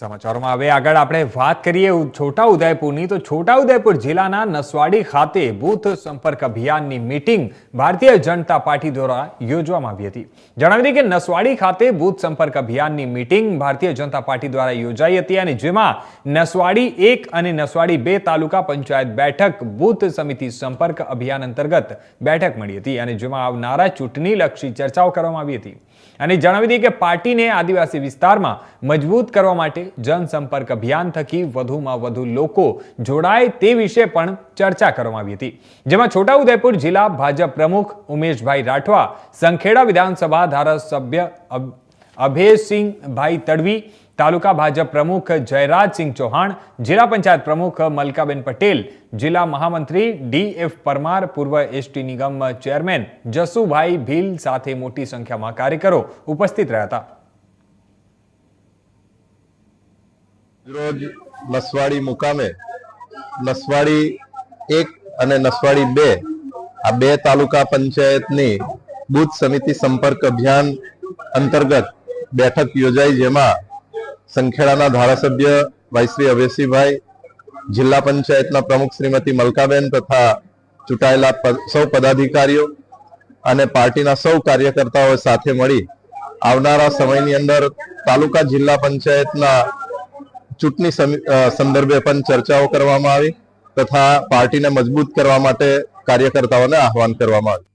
સમાચારોમાં હવે આગળ આપણે વાત કરીએ છોટાઉદેપુરની. તો છોટાઉદેપુર જિલ્લાના નસવાડી ખાતે બૂથ સંપર્ક અભિયાનની મીટિંગ ભારતીય જનતા પાર્ટી દ્વારા યોજવામાં આવી હતી. જણાવી દઈએ કે નસવાડી ખાતે બૂથ સંપર્ક અભિયાનની મીટિંગ ભારતીય જનતા પાર્ટી દ્વારા યોજાઈ હતી અને જેમાં નસવાડી એક અને નસવાડી બે તાલુકા પંચાયત બેઠક, બૂથ સમિતિ સંપર્ક અભિયાન અંતર્ગત બેઠક મળી હતી અને જેમાં આવનારા ચૂંટણીલક્ષી ચર્ચાઓ કરવામાં આવી હતી. અને જણાવી દઈએ કે પાર્ટીને આદિવાસી વિસ્તારમાં મજબૂત કરવા માટે જનસંપર્ક અભિયાન થકી વધુમાં વધુ લોકો જોડાય તે વિશે પણ ચર્ચા કરવામાં આવી હતી. જેમાં છોટાઉદેપુર જિલ્લા ભાજપ પ્રમુખ ઉમેશભાઈ રાઠવા, સંખેડા વિધાનસભા ધારાસભ્ય અભ- અભયસિંહભાઈ તડવી, તાલુકા ભાજપ પ્રમુખ જયરાજસિંહ ચૌહાણ, જિલ્લા પંચાયત પ્રમુખ મલકાબેન પટેલ, જિલ્લા મહામંત્રી ડી એફ પરમાર, પૂર્વ એસટી નિગમ ચેરમેન જસુભાઈ ભીલ સાથે મોટી સંખ્યામાં કાર્યકરો ઉપસ્થિત રહ્યા હતા. રોજ નસવાડી મુકામે, નસવાડી એક અને નસવાડી બે, આ બે તાલુકા પંચાયતની બુથ સમિતિ સંપર્ક અભિયાન અંતર્ગત બેઠક યોજાઈ જેમાં સંખેડાના ધારાસભ્ય ભાઈશ્રી અવેશીભાઈ જિલ્લા પંચાયતના પ્રમુખ શ્રીમતી મલકાબેન તથા ચૂંટાયેલા સૌ પદાધિકારીઓ અને પાર્ટીના સૌ કાર્યકર્તાઓ સાથે મળી આવનારા સમયની અંદર તાલુકા જિલ્લા પંચાયતના ચૂંટણી સંદર્ભે પણ ચર્ચાઓ કરવામાં આવી તથા પાર્ટીને મજબૂત કરવા માટે કાર્યકર્તાઓને આહવાન કરવામાં આવ્યું.